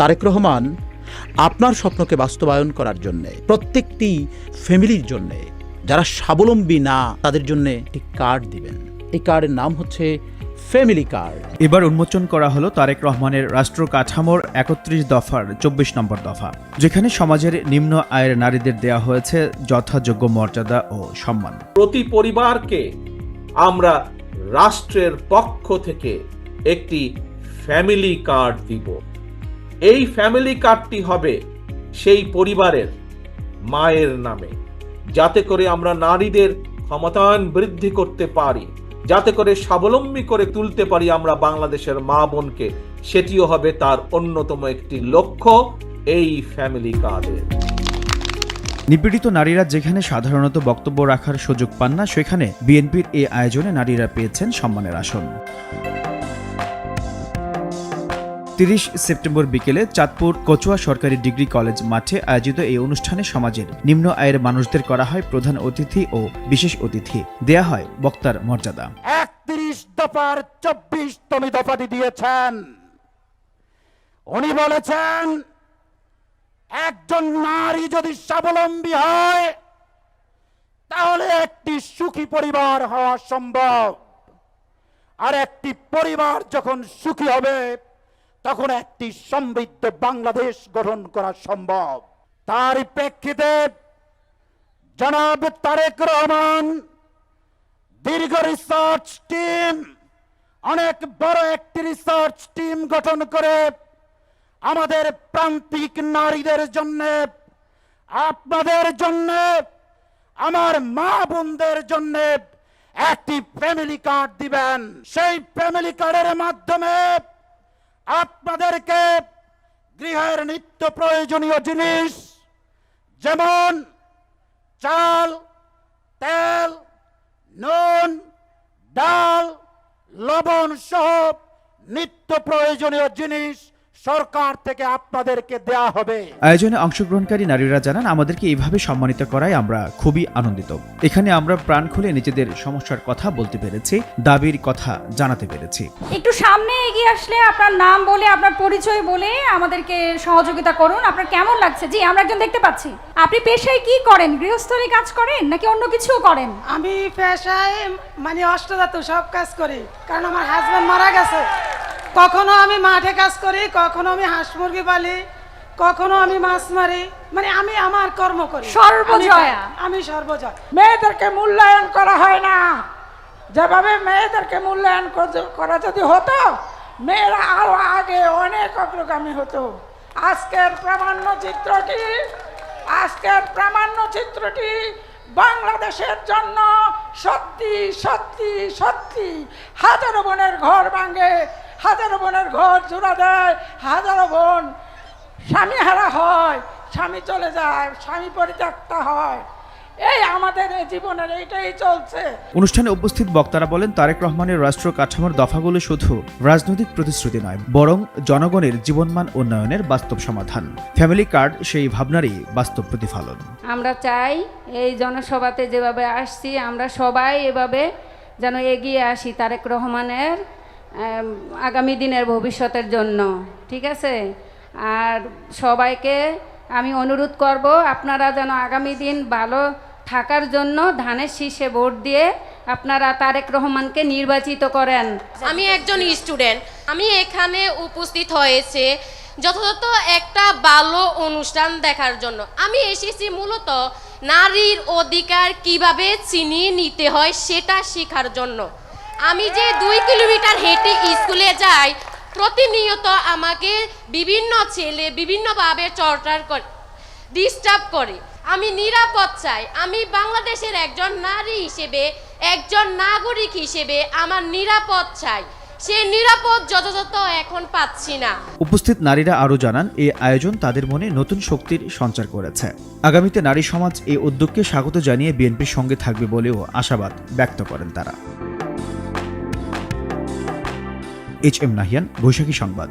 তারেক রহমান আপনার স্বপ্নকে বাস্তবায়ন করার জন্যে প্রত্যেকটি ফ্যামিলির জন্যে যারা স্বাবলম্বী না তাদের জন্যে একটি কার্ড দিবেন। এই কার্ডের নাম হচ্ছে ফ্যামিলি কার্ড। এবার উন্মোচন করা হলো তারেক রহমানের রাষ্ট্র কাঠামোর একত্রিশ দফার চব্বিশ নম্বর দফা যেখানে সমাজের নিম্ন আয়ের নারীদের দেয়া হয়েছে যথাযোগ্য মর্যাদা ও সম্মান। প্রতি পরিবারকে আমরা রাষ্ট্রের পক্ষ থেকে একটি ফ্যামিলি কার্ড দিব। এই ফ্যামিলি কার্ডটি হবে সেই পরিবারের মায়ের নামে। যাতে করে আমরা নারীদের ক্ষমতায়ন বৃদ্ধি করতে পারি, যাতে করে স্বাবলম্বী করে তুলতে পারি আমরা বাংলাদেশের মা বোনকে, সেটিও হবে তার অন্যতম একটি লক্ষ্য এই ফ্যামিলি কার্ডের নিপীড়িত নারীরা যেখানে সাধারণত বক্তব্য রাখার সুযোগ পান না, সেখানে বিএনপির এই আয়োজনে নারীরা পেয়েছেন সম্মানের আসন। তিরিশ সেপ্টেম্বর বিকেলে চাঁদপুর কচুয়া সরকারি ডিগ্রি কলেজ মাঠে আয়োজিত এই অনুষ্ঠানে সমাজের নিম্ন আয়ের মানুষদের করা হয় প্রধান অতিথি ও বিশেষ অতিথি। দেয়া হয় বক্তার মর্যাদা। একত্রিশ দফার চব্বিশ চব্বিশতম দফাটি দিয়েছেন। উনি বলেছেন, একজন নারী যদি স্বাবলম্বী হয়, তাহলে একটি সুখী পরিবার হওয়া সম্ভব। আর একটি পরিবার যখন সুখী হবে তখন একটি সমৃদ্ধ বাংলাদেশ গঠন করা সম্ভব। তার প্রেক্ষিতে জনাব তারেক রহমান দীর্ঘ রিসার্চ টিম অনেক বড় একটি রিসার্চ টিম গঠন করে আমাদের প্রান্তিক নারীদের জন্য, আপনাদের জন্য, আমার মা বোনদের জন্য একটি ফ্যামিলি কার্ড দিবেন। সেই ফ্যামিলি কার্ডের মাধ্যমে আপনাদেরকে গৃহের নিত্য প্রয়োজনীয় জিনিস যেমন চাল, তেল, নুন, ডাল, লবণ সহ নিত্য প্রয়োজনীয় জিনিস সরকার থেকে আপনাদেরকে দেয়া হবে। আয়োজনে অংশগ্রহণকারী নারীরা জানান আমাদেরকে এইভাবে সম্মানিত করায় আমরা খুবই আনন্দিত। এখানে আমরা প্রাণ খুলে নিজেদের সমস্যার কথা বলতে পেরেছি দাবির কথা জানাতে পেরেছি। একটু সামনে এগিয়ে আসলে আপনার নাম বলে আপনার পরিচয় বলে আমাদেরকে সহযোগিতা করুন। আপনার কেমন লাগছে? জি আমরা একজন দেখতে পাচ্ছি। আপনি পেশায় কি করেন? গৃহস্থলী কাজ করেন নাকি অন্য কিছুও করেন? আমি পেশায় মানে অষ্টধাতু সব কাজ করি কারণ আমার হাজব্যান্ড মারা গেছে। কখনো আমি মাঠে কাজ করি কখনো আমি হাঁস মুরগি পালি কখনো আমি মাছ মারি মানে আমি আমার কর্ম করি। সর্বজয়া। আমি- সর্বজয়। মেয়েদেরকে মূল্যায়ন করা হয় না। যেভাবে মেয়েদেরকে মূল্যায়ন করা যদি হতো মেয়েরা আরও আগে অনেক অগ্রগামী হতো। আজকের প্রামাণ্য চিত্রটি আজকের প্রামাণ্য চিত্রটি বাংলাদেশের জন্য সত্যি সত্যি সত্যি হাজারো বোনের ঘর ভাঙে। হাজারো বোনের ঘর জোড়া দেয় হাজারো বোন স্বামী হারা হয় স্বামী চলে যায় স্বামী পরিত্যক্তা হয়। এই আমাদের এই জীবনের এইটাই চলছে। অনুষ্ঠানে উপস্থিত বক্তারা বলেন তারেক রহমানের রাষ্ট্র কাঠামোর দফাগুলো শুধু রাজনৈতিক প্রতিশ্রুতি নয় বরং জনগণের জীবনমান উন্নয়নের বাস্তব সমাধান। ফ্যামিলি কার্ড সেই ভাবনারই বাস্তব প্রতিফলন। আমরা চাই এই জনসভাতে যেভাবে আসছি আমরা সবাই এভাবে যেন এগিয়ে আসি তারেক রহমানের আগামী দিনের ভবিষ্যতের জন্য, ঠিক আছে? আর সবাইকে আমি অনুরোধ করব, আপনারা যেন আগামী দিন ভালো থাকার জন্য ধানের শীষে ভোট দিয়ে আপনারা তারেক রহমানকে নির্বাচিত করেন। আমি একজন স্টুডেন্ট, আমি এখানে উপস্থিত হয়েছে যথাযথ একটা ভালো অনুষ্ঠান দেখার জন্য। আমি এসেছি মূলত নারীর অধিকার কীভাবে চিনিয়ে নিতে হয় সেটা শেখার জন্য। আমি যে দুই কিলোমিটার হেঁটে স্কুলে যাই, প্রতিনিয়ত আমাকে বিভিন্ন ছেলে বিভিন্নভাবে চর্চার করে ডিস্টার্ব করে। আমি নিরাপদ চাই। আমি বাংলাদেশের একজন নারী হিসেবে, একজন নাগরিক হিসেবে আমার নিরাপদ চাই। সে নিরাপদ যথাযথ এখন পাচ্ছি না। উপস্থিত নারীরা আরও জানান এই আয়োজন তাদের মনে নতুন শক্তির সঞ্চার করেছে। আগামীতে নারী সমাজ এই উদ্যোগকে স্বাগত জানিয়ে বিএনপির সঙ্গে থাকবে বলেও আশাবাদ ব্যক্ত করেন তারা। এইচ এম নাহিয়ান বৈশাখী সংবাদ।